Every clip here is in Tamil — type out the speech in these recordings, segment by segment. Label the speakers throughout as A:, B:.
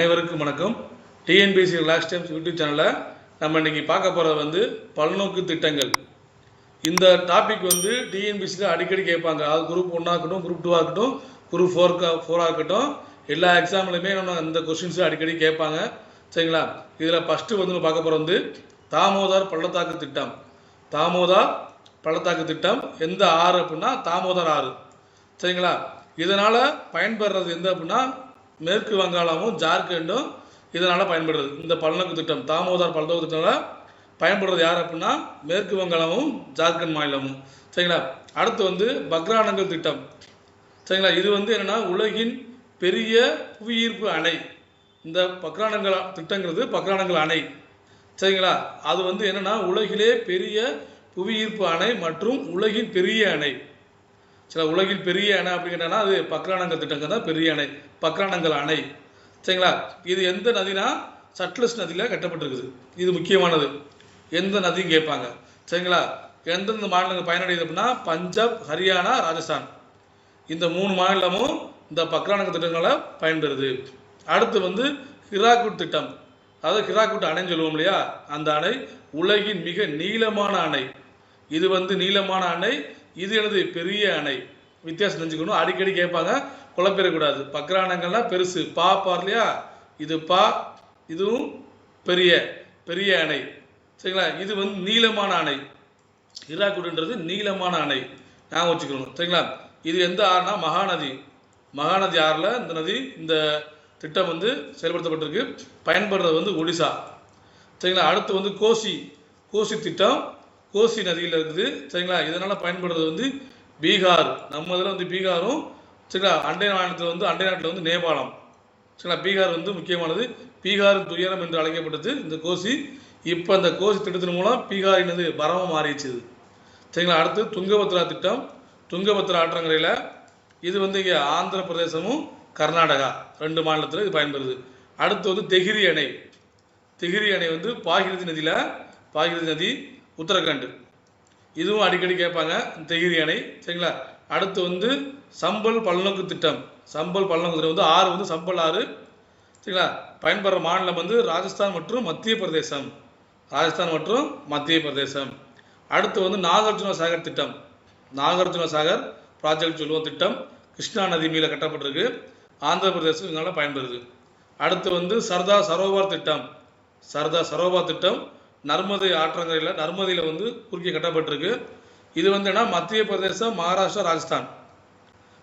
A: அனைவருக்கும் வணக்கம். டிஎன்பிசி லாஸ்ட் டைம்ஸ் யூடியூப் சேனலில் நம்ம இன்னைக்கு பார்க்க போகிறது வந்து பல்நோக்கு திட்டங்கள். இந்த டாபிக் வந்து டிஎன்பிசியில் அடிக்கடி கேட்பாங்க. அது குரூப் ஒன்றா இருக்கட்டும் குரூப் டூவாக இருக்கட்டும் குரூப் ஃபோர்க்கு ஃபோராக இருக்கட்டும் எல்லா எக்ஸாம்லையுமே நம்ம இந்த கொஸ்டின்ஸும் அடிக்கடி கேட்பாங்க. சரிங்களா? இதில் ஃபஸ்ட்டு வந்து நம்ம பார்க்க போகிறது வந்து தாமோதர் பள்ளத்தாக்கு திட்டம். தாமோதர் பள்ளத்தாக்கு திட்டம் எந்த ஆறு அப்படின்னா தாமோதர் ஆறு. சரிங்களா? இதனால் பயன்பெறது எந்த அப்படின்னா மேற்கு வங்காளமும் ஜார்க்கண்டும் இதனால் பயன்படுறது இந்த பல்நோக்கு திட்டம் தாமோதார் பல்நோக்கு திட்டம்னால பயன்படுறது யார் அப்படின்னா மேற்கு வங்காளமும் ஜார்க்கண்ட் மாநிலமும். சரிங்களா? அடுத்து வந்து பக்ரானங்கள் திட்டம். சரிங்களா? இது வந்து என்னன்னா உலகின் பெரிய புவியீர்ப்பு அணை. இந்த பக்ரானங்கள் திட்டங்கிறது பக்ரானங்கள் அணை. சரிங்களா? அது வந்து என்னென்னா உலகிலே பெரிய புவியீர்ப்பு அணை மற்றும் உலகின் பெரிய அணை. சில உலகில் பெரிய அணை அப்படிங்கிறனா அது பக்ரானங்கல் திட்டங்கள் தான் பெரிய அணை. பக்ரானங்கல் அணை. சரிங்களா? இது எந்த நதினா? சட்லஸ் நதியில் கட்டப்பட்டிருக்குது. இது முக்கியமானது. எந்த நதியும் கேட்பாங்க. சரிங்களா? எந்தெந்த மாநிலங்கள் பயனடையுது அப்படின்னா பஞ்சாப் ஹரியானா ராஜஸ்தான். இந்த மூணு மாநிலமும் இந்த பக்ரானங்க திட்டங்களை பயன்பெறுது. அடுத்து வந்து ஹிராகுட் திட்டம். அதாவது ஹிராகுட் அணைன்னு சொல்லுவோம் இல்லையா? அந்த அணை உலகின் மிக நீளமான அணை. இது வந்து நீளமான அணை. இது எனது பெரிய அணை. வித்தியாசம் தெரிஞ்சுக்கணும். அடிக்கடி கேட்பாங்க குழப்பிடக்கூடாது. பக்ரானங்கள்லாம் பெருசு. பா பார் இல்லையா? இது பா இதுவும் பெரிய பெரிய அணை. சரிங்களா? இது வந்து நீளமான அணை. ஹிராகுட்ன்றது நீளமான அணை. ஞாபகம் வச்சுக்கணும். சரிங்களா? இது எந்த ஆறுனா மகாநதி. மகாநதி ஆறில் இந்த நதி இந்த திட்டம் வந்து செயல்படுத்தப்பட்டிருக்கு. பயன்படுறது வந்து ஒடிசா. சரிங்களா? அடுத்து வந்து கோசி. கோசி திட்டம். கோசி நதியில் இருக்குது. சரிங்களா? இதனால் பயன்படுறது வந்து பீகார். நம்ம இதில் வந்து பீகாரும் சரிங்களா? அண்டை மாநிலத்தில் வந்து அண்டை நாட்டில் வந்து நேபாளம். சரிங்களா? பீகார் வந்து முக்கியமானது. பீகார் துயரம் என்று அழைக்கப்பட்டது இந்த கோசி. இப்போ அந்த கோசி திட்டத்தின் மூலம் பீகாரினது என்னது பரமம் மாறிடுச்சு சரிங்களா? அடுத்து துங்கபத்ரா திட்டம். துங்கபத்ரா ஆற்றங்கரையில் இது வந்து இங்கே ஆந்திர பிரதேசமும் கர்நாடகா ரெண்டு மாநிலத்தில் இது பயன்படுது. அடுத்து வந்து தெகிரி அணை. தெகிரி அணை வந்து பாகிரதி நதியில் பாகிரதி நதி உத்தரகாண்டு. இதுவும் அடிக்கடி கேட்பாங்க தெகிரி அணை சரிங்களா? அடுத்து வந்து சம்பல் பல்லோக்கு திட்டம். சம்பல் பல்லோக்கு திட்டம் வந்து ஆறு வந்து சம்பல் ஆறு சரிங்களா? பயன்படுற மாநிலம் வந்து ராஜஸ்தான் மற்றும் மத்திய பிரதேசம். ராஜஸ்தான் மற்றும் மத்திய பிரதேசம். அடுத்து வந்து நாகார்ஜுன சாகர் திட்டம். நாகார்ஜுன சாகர் ப்ராஜெக்ட் சொல்லுவோம் திட்டம். கிருஷ்ணா நதி மீது கட்டப்பட்டிருக்கு. ஆந்திர பிரதேசம் இதனால் பயன்படுது. அடுத்து வந்து சர்தார் சரோவர் திட்டம். சர்தார் சரோவர் திட்டம் நர்மதை ஆற்றங்கரையில் நர்மதையில் வந்து குறுக்கே கட்டப்பட்டிருக்கு. இது வந்து என்ன? மத்திய பிரதேசம் மகாராஷ்டிரா ராஜஸ்தான்.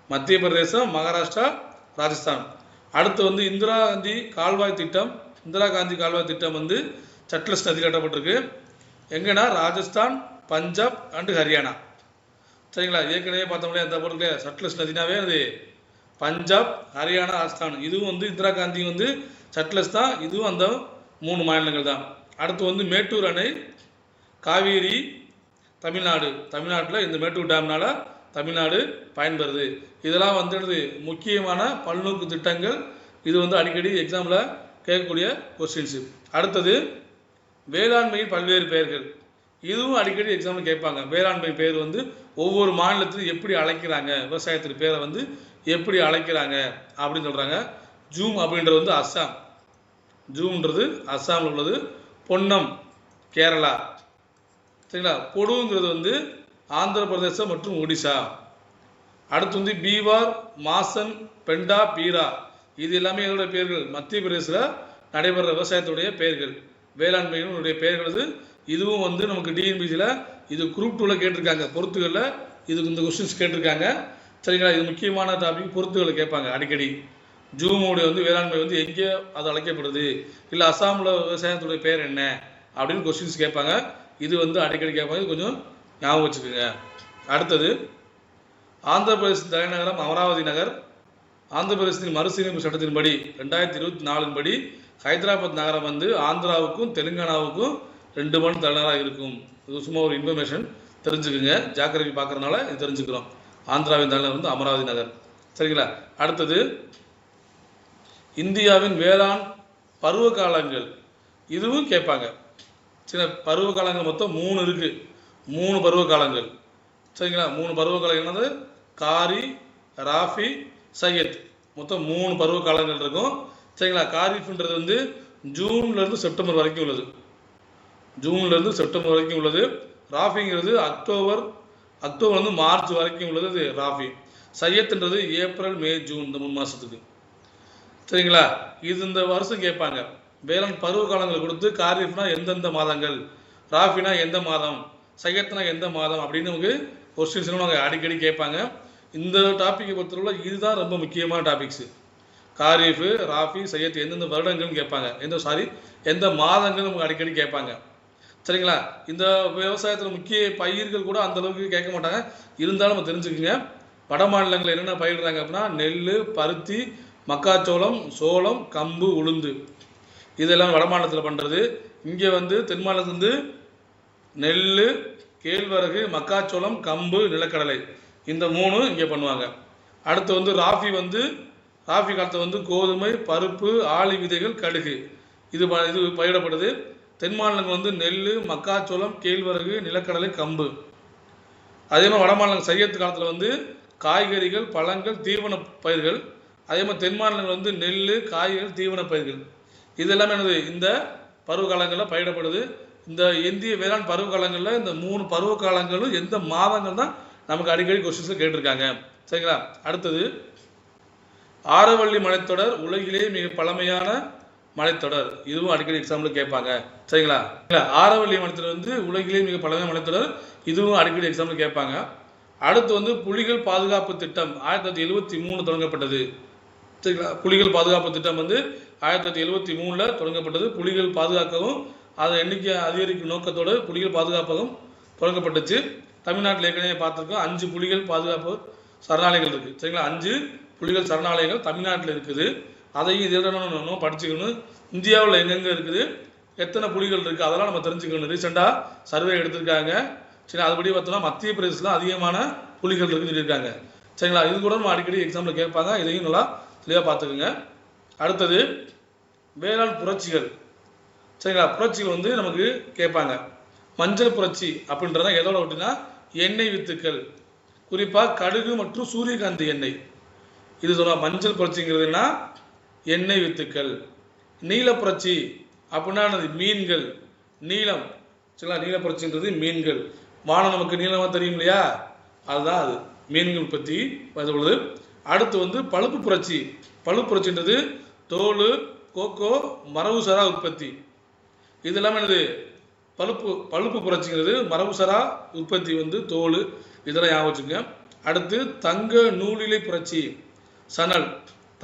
A: மத்திய பிரதேசம் மகாராஷ்டிரா ராஜஸ்தான். அடுத்து வந்து இந்திரா காந்தி கால்வாய் திட்டம். இந்திரா காந்தி கால்வாய் திட்டம் வந்து சட்லஸ் நதி கட்டப்பட்டிருக்கு. எங்கன்னா? ராஜஸ்தான் பஞ்சாப் அண்டு ஹரியானா. சரிங்களா? ஏற்கனவே பார்த்தோம்ல அந்த பொருள் சட்லஸ் நதினாவே அது பஞ்சாப் ஹரியானா ராஜஸ்தான். இதுவும் வந்து இந்திரா காந்தி வந்து சட்லஸ் தான். இதுவும் அந்த மூணு மாநிலங்கள் தான். அடுத்து வந்து மேட்டூர் அணை காவேரி தமிழ்நாடு. தமிழ்நாட்டில் இந்த மேட்டூர் டேம்னால தமிழ்நாடு பயன்பெறுது. இதெல்லாம் வந்து முக்கியமான பல்நோக்கு திட்டங்கள். இது வந்து அடிக்கடி எக்ஸாமில் கேட்கக்கூடிய கொஸ்டின்ஸு அடுத்தது வேளாண்மையின் பல்வேறு பெயர்கள். இதுவும் அடிக்கடி எக்ஸாமில் கேட்பாங்க. வேளாண்மை பேர் வந்து ஒவ்வொரு மாநிலத்திலும் எப்படி அழைக்கிறாங்க? விவசாயத்தின் பேரை வந்து எப்படி அழைக்கிறாங்க? அப்படின்னு சொல்கிறாங்க ஜூம் அப்படின்றது வந்து அஸ்ஸாம். ஜூன்றது அஸ்ஸாமில் உள்ளது. பொன்னம் கேரளா. சரிங்களா? பொடுங்கிறது வந்து ஆந்திர பிரதேசம் மற்றும் ஒடிசா. அடுத்து வந்து பீவார் மாசன் பெண்டா பீரா. இது எல்லாமே எங்களுடைய பெயர்கள் மத்திய பிரதேசத்தில் நடைபெற விவசாயத்துடைய பெயர்கள் வேளாண்மையினுடைய பெயர்கள் இது இதுவும் வந்து நமக்கு டிஎன்பிசியில் இது குரூப் டூவில் கேட்டிருக்காங்க. பொறுத்துகளில் இதுக்கு இந்த கொஸ்டின்ஸ் கேட்டிருக்காங்க. சரிங்களா? இது முக்கியமான டாபிக் பொறுத்துகளை கேட்பாங்க அடிக்கடி. ஜூமோடைய வந்து வேளாண்மை வந்து எங்கே அது அழைக்கப்படுது? இல்லை அஸ்ஸாமில் விவசாயத்துடைய பேர் என்ன? அப்படின்னு கொஸ்டின்ஸ் கேட்பாங்க. இது வந்து அடிக்கடி கேட்பாங்க. இது கொஞ்சம் ஞாபகம் வச்சுக்கோங்க. அடுத்தது ஆந்திர பிரதேச தலைநகரம் அமராவதி நகர். ஆந்திர பிரதேசத்தின் மறுசீரமைப்பு சட்டத்தின்படி ரெண்டாயிரத்தி இருபத்தி நாலின் படி ஹைதராபாத் நகரம் வந்து ஆந்திராவுக்கும் தெலுங்கானாவுக்கும் ரெண்டு மணி தலைநகராக இருக்கும். இது சும்மா ஒரு இன்ஃபர்மேஷன் தெரிஞ்சுக்குங்க. ஜாக்கிரதை பார்க்குறதுனால இது தெரிஞ்சுக்கிறோம். ஆந்திராவின் தலைநகர் வந்து அமராவதி நகர். சரிங்களா? அடுத்தது இந்தியாவின் வேளாண் பருவ காலங்கள் இதுவும் கேட்பாங்க. சில பருவ காலங்கள் மொத்தம் மூணு இருக்கு. மூணு பருவ காலங்கள் சரிங்களா? மூணு பருவ காலங்கள் காரி ராஃபி சையத். மொத்தம் மூணு பருவ காலங்கள் இருக்கும். சரிங்களா? காரிஃப்ன்றது வந்து ஜூன்லேருந்து செப்டம்பர் வரைக்கும் உள்ளது. ஜூன்ல இருந்து செப்டம்பர் வரைக்கும் உள்ளது. ராஃபிங்கிறது அக்டோபர் அக்டோபர் வந்து மார்ச் வரைக்கும் உள்ளது ராஃபி. சையத்துன்றது ஏப்ரல் மே ஜூன் இந்த மூணு மாதத்துக்கு சரிங்களா? இது இந்த வருஷம் கேட்பாங்க. வேளாண் பருவ காலங்கள் கொடுத்து காரிஃப்னா எந்தெந்த மாதங்கள்? ராஃபினா எந்த மாதம்? சையத்னா எந்த மாதம்? அப்படின்னு நமக்கு கொஸ்டின்ஸ்லாம் நாங்கள் அடிக்கடி கேட்பாங்க. இந்த டாப்பிக்கை பொறுத்தவரை இதுதான் ரொம்ப முக்கியமான டாபிக்ஸு காரிஃபு ராஃபி சையத் எந்தெந்த வருடங்கள்னு கேட்பாங்க. எந்த சாரி எந்த மாதங்கள் நமக்கு அடிக்கடி கேட்பாங்க. சரிங்களா? இந்த விவசாயத்தில் முக்கிய பயிர்கள் கூட அந்த அளவுக்கு கேட்க மாட்டாங்க. இருந்தாலும் நம்ம தெரிஞ்சுக்கோங்க. வட மாநிலங்களில் என்னென்ன பயிரிடுறாங்க அப்படின்னா நெல் பருத்தி மக்காச்சோளம் சோளம் கம்பு உளுந்து. இதெல்லாம் வட மாநிலத்தில் பண்ணுறது இங்கே வந்து தென் மாநிலத்துல வந்து நெல் கேழ்வரகு மக்காச்சோளம் கம்பு நிலக்கடலை. இந்த மூணு இங்கே பண்ணுவாங்க. அடுத்து வந்து ராஃபி வந்து ராஃபி காலத்தில் வந்து கோதுமை பருப்பு ஆளி விதைகள் கடுகு. இது ப- இது பயிரிடப்படுது. தென் மாநிலங்கள் வந்து நெல் மக்காச்சோளம் கேழ்வரகு நிலக்கடலை கம்பு. அதே மாதிரி வட மாநிலங்கள் சையத்து காலத்தில் வந்து காய்கறிகள் பழங்கள் தீவன பயிர்கள் அதே மாதிரி தென் மாநிலங்கள் வந்து நெல் காய்கறி தீவன பயிர்கள். இது எல்லாமே என்னது? இந்த பருவ காலங்களில் பயிரிடப்படுது. இந்த இந்திய வேளாண் பருவ காலங்களில் இந்த மூணு பருவ காலங்களும் எந்த மாதங்கள் தான் நமக்கு அடிக்கடி கொஸ்டின்ஸில் கேட்டிருக்காங்க. சரிங்களா? அடுத்தது ஆரவள்ளி மலைத்தொடர் உலகிலேயே மிக பழமையான மலைத்தொடர். இதுவும் அடிக்கடி எக்ஸாம்பிள் கேட்பாங்க. சரிங்களா? இல்லை ஆரவள்ளி மலைத்தொடர் வந்து உலகிலேயே மிக பழமையான மலைத்தொடர். இதுவும் அடிக்கடி எக்ஸாம்பிள் கேட்பாங்க. அடுத்து வந்து புலிகள் பாதுகாப்பு திட்டம் ஆயிரத்தி தொள்ளாயிரத்தி எழுபத்தி மூணு தொடங்கப்பட்டது. சரிங்களா புலிகள் பாதுகாப்பு திட்டம் வந்து ஆயிரத்தி தொள்ளாயிரத்தி எழுபத்தி மூணில் தொடங்கப்பட்டது. புலிகள் பாதுகாக்கவும் அதை எண்ணிக்கை அதிகரிக்கும் நோக்கத்தோடு புலிகள் பாதுகாப்பகம் தொடங்கப்பட்டுச்சு. தமிழ்நாட்டில் ஏற்கனவே பார்த்துருக்கோம் அஞ்சு புலிகள் பாதுகாப்பு சரணாலயங்கள் இருக்குது சரிங்களா? அஞ்சு புலிகள் சரணாலயங்கள் தமிழ்நாட்டில் இருக்குது. அதையும் இதனும் படிச்சுக்கணும். இந்தியாவில் எங்கெங்கே இருக்குது? எத்தனை புலிகள் இருக்குது அதெல்லாம் நம்ம தெரிஞ்சுக்கணும். ரீசெண்டாக சர்வே எடுத்திருக்காங்க. சரி அதுபடி பார்த்தோம்னா மத்திய பிரதேசத்தில் அதிகமான புலிகள் இருக்குன்னு சொல்லியிருக்காங்க. சரிங்களா? இது கூட நம்ம அடிக்கடி எக்ஸாம்பிள் கேட்பாங்க. இதையும் நல்லா தெளிவாக பார்த்துக்குங்க. அடுத்தது வேளாண் புரட்சிகள். சரிங்களா? புரட்சிகள் வந்து நமக்கு கேட்பாங்க. மஞ்சள் புரட்சி அப்படின்றத எதோட அப்படின்னா எண்ணெய் வித்துக்கள். குறிப்பாக கடுகு மற்றும் சூரியகாந்தி எண்ணெய். இது சொல்லலாம் மஞ்சள் புரட்சிங்கிறதுனா எண்ணெய் வித்துக்கள். நீல புரட்சி அப்படின்னா மீன்கள். நீளம். சரிங்களா? நீல புரட்சின்றது மீன்கள். வானம் நமக்கு நீளமாக தெரியும் இல்லையா? அதுதான் அது. மீன்கள் பற்றி உள்ளது அடுத்து வந்து பழுப்பு புரட்சி. பழுப்பு புரட்சின்றது தோல் கோகோ மரபுசாரா உற்பத்தி. இது இல்லாமல் என்னது? பழுப்பு பழுப்பு புரட்சிங்கிறது மரபுசாரா உற்பத்தி வந்து தோல் இதெல்லாம் ஞாபகம் வச்சுங்க அடுத்து தங்க நூலிலை புரட்சி. சணல்.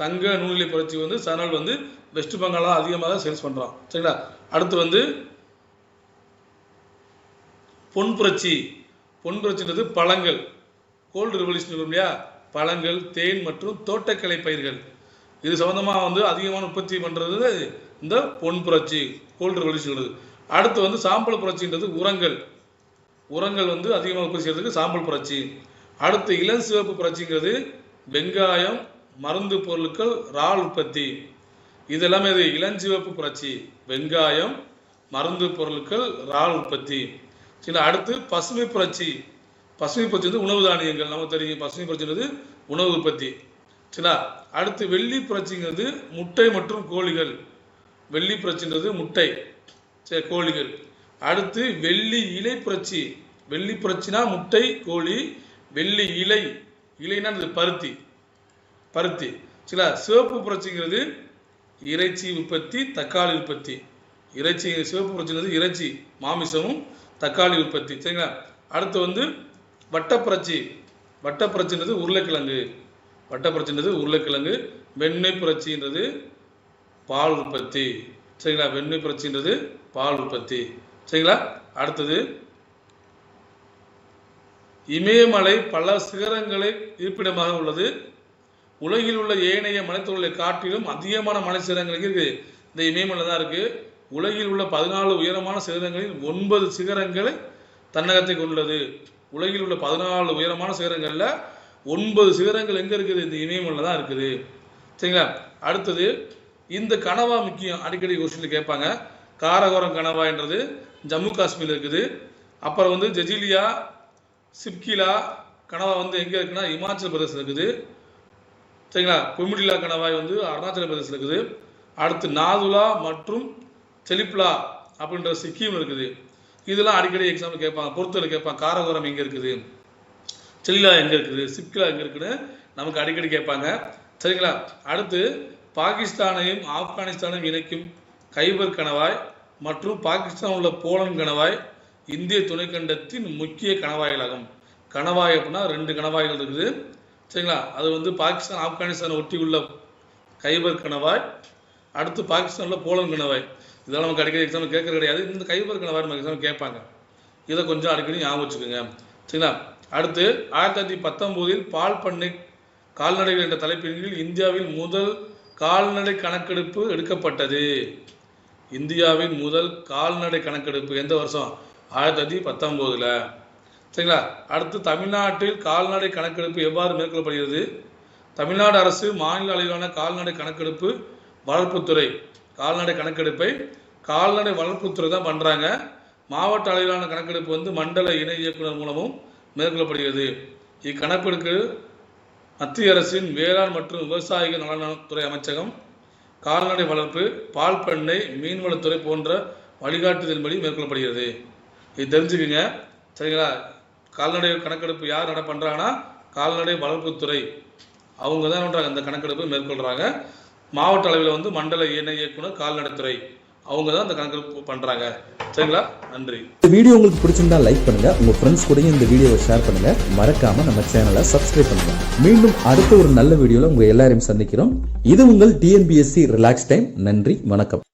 A: தங்க நூலிலை புரட்சி வந்து சணல் வந்து வெஸ்ட் பெங்காலாக அதிகமாக சேல்ஸ் பண்ணுறோம் சரிங்களா? அடுத்து வந்து பொன் புரட்சி. பொன் புரட்சின்றது பழங்கள். கோல்டு ரெவல்யூஷன் இருக்கும் இல்லையா? பழங்கள் தேன் மற்றும் தோட்டக்கலை பயிர்கள். இது சம்மந்தமாக வந்து அதிகமான உற்பத்தி பண்ணுறது இந்த பொன் புரட்சி கோல்டு ரெவல்யூஷன் அடுத்து வந்து சாம்பல் புரட்சின்றது உரங்கள். உரங்கள் வந்து அதிகமாக உற்பத்தி செய்யறதுக்கு சாம்பல் புரட்சி. அடுத்து இளம் சிவப்பு புரட்சிங்கிறது வெங்காயம் மருந்து பொருட்கள் இறால் உற்பத்தி. இது எல்லாமே இது இளஞ்சிவப்பு புரட்சி. வெங்காயம் மருந்து பொருட்கள் இறால் உற்பத்தி. சரி அடுத்து பசுமை புரட்சி. பசுமை புரட்சி வந்து உணவு தானியங்கள். நமக்கு தெரியும் பசுமை புரட்சின்றது உணவு உற்பத்தி. சரிங்களா அடுத்து வெள்ளி புரட்சிங்கிறது முட்டை மற்றும் கோழிகள். வெள்ளி புரட்சின்றது முட்டை சரி கோழிகள். அடுத்து வெள்ளி இலை புரட்சி. வெள்ளி புரட்சினா முட்டை கோழி வெள்ளி இலை. இலைனா பருத்தி. பருத்தி. சரிங்களா சிவப்பு புரட்சிங்கிறது இறைச்சி உற்பத்தி தக்காளி உற்பத்தி. இறைச்சி சிவப்பு புரட்சிங்கிறது இறைச்சி மாமிசமும் தக்காளி உற்பத்தி. சரிங்களா? அடுத்து வந்து வட்டப்புரட்சி வட்டப்புரட்சின்றது உருளைக்கிழங்கு. வட்டப்புரட்சின்றது உருளைக்கிழங்கு. வெண்ணெய் புரட்சின்றது பால் உற்பத்தி. சரிங்களா? வெண்ணெய் புரட்சின்றது பால் உற்பத்தி. சரிங்களா? அடுத்தது இமயமலை பல சிகரங்களை இருப்பிடமாக உள்ளது. உலகில் உள்ள ஏனைய மலைத்தொழிலை காட்டிலும் அதிகமான மலை சிகரங்கள் இருக்குது இந்த இமயமலை தான் இருக்குது உலகில் உள்ள பதினாலு உயரமான சிகரங்களில் ஒன்பது சிகரங்களை தன்னகத்தை கொண்டுள்ளது. உலகில் உள்ள பதினாலு உயரமான சிகரங்களில் ஒன்பது சிகரங்கள் எங்கே இருக்குது? இந்த இமயமலை தான் இருக்குது. சரிங்களா? அடுத்தது இந்த கனவா முக்கியம். அடிக்கடி கொஸ்டின்ல கேட்பாங்க. காரகோரம் கனவான்றது ஜம்மு காஷ்மீர் இருக்குது. அப்புறம் வந்து ஜெஜிலியா சிப்கிலா கனவா வந்து எங்கே இருக்குன்னா இமாச்சல பிரதேசம் இருக்குது. சரிங்களா? குமிடிலா கணவாய் வந்து அருணாச்சல பிரதேசம் இருக்குது. அடுத்து நாதுலா மற்றும் செலிப்லா அப்படின்ற சிக்கிம் இருக்குது. இதெல்லாம் அடிக்கடி எக்ஸாம்பிள் கேட்பாங்க. பொறுத்தவரை கேட்பாங்க. காரகோரம் எங்கே இருக்குது? செல்லிலா எங்கே இருக்குது? சிப்கிலா எங்கே இருக்குன்னு நமக்கு அடிக்கடி கேட்பாங்க. சரிங்களா? அடுத்து பாகிஸ்தானையும் ஆப்கானிஸ்தானையும் இணைக்கும் கைபர் கணவாய் மற்றும் பாகிஸ்தான் உள்ள போலன் கணவாய் இந்திய துணைக்கண்டத்தின் முக்கிய கணவாய்களாகும். கணவாய் அப்படின்னா ரெண்டு கணவாய்கள் இருக்குது. சரிங்களா? அது வந்து பாகிஸ்தான் ஆப்கானிஸ்தானை ஒட்டி உள்ள கைபர் கணவாய் அடுத்து பாகிஸ்தானில் போலன் கணவாய். இதெல்லாம் நமக்கு அடிக்கடி எக்ஸாம் கேட்கறது கிடையாது. இந்த கைபர் கணவாய் எக்ஸாம் கேட்பாங்க. இதை கொஞ்சம் அடிக்கடி ஞாபகம் வச்சுக்கோங்க. சரிங்களா? அடுத்து ஆயிரத்தி தொள்ளாயிரத்தி பத்தொம்போதில் பால் பண்ணை கால்நடைகள் என்ற தலைப்பின் கீழ் இந்தியாவில் முதல் கால்நடை கணக்கெடுப்பு எடுக்கப்பட்டது. இந்தியாவின் முதல் கால்நடை கணக்கெடுப்பு எந்த வருஷம்? ஆயிரத்தி தொள்ளாயிரத்தி பத்தொம்போதில் சரிங்களா? அடுத்து தமிழ்நாட்டில் கால்நடை கணக்கெடுப்பு எவ்வாறு மேற்கொள்ளப்படுகிறது? தமிழ்நாடு அரசு மாநில அளவிலான கால்நடை கணக்கெடுப்பு வளர்ப்புத்துறை கால்நடை கணக்கெடுப்பை கால்நடை வளர்ப்புத்துறை தான் பண்ணுறாங்க மாவட்ட அளவிலான கணக்கெடுப்பு வந்து மண்டல இணை இயக்குனர் மூலமும் மேற்கொள்ளப்படுகிறது. இக்கணக்கெடுப்பு மத்திய அரசின் வேளாண் மற்றும் விவசாயிகள் நலனத்துறை அமைச்சகம் கால்நடை வளர்ப்பு பால் பண்ணை மீன்வளத்துறை போன்ற வழிகாட்டுதலின்படி மேற்கொள்ளப்படுகிறது. இது தெரிஞ்சுக்குங்க. சரிங்களா? கால்நடை கணக்கெடுப்பு யார் நட பண்ணுறாங்கன்னா கால்நடை வளர்ப்புத்துறை. அவங்க தான் பண்ணுறாங்க அந்த கணக்கெடுப்பை மேற்கொள்கிறாங்க மாவட்ட அளவில் வந்து மண்டல இணை இயக்குனர் கால்நடைத்துறை அவங்க தான் அந்த கணக்கு பண்ணுறாங்க சரிங்களா? நன்றி.
B: இந்த வீடியோ உங்களுக்கு பிடிச்சிருந்தா லைக் பண்ணுங்க. உங்க ஃப்ரெண்ட்ஸ் கூடயும் இந்த வீடியோவை ஷேர் பண்ணுங்க. மறக்காம நம்ம சேனலை சப்ஸ்கிரைப் பண்ணுங்க. மீண்டும் அடுத்த ஒரு நல்ல வீடியோல உங்க எல்லாரையும் சந்திக்கிறோம். இது உங்கள் டிஎன்பிஎஸ்சி ரிலாக்ஸ் டைம் நன்றி வணக்கம்.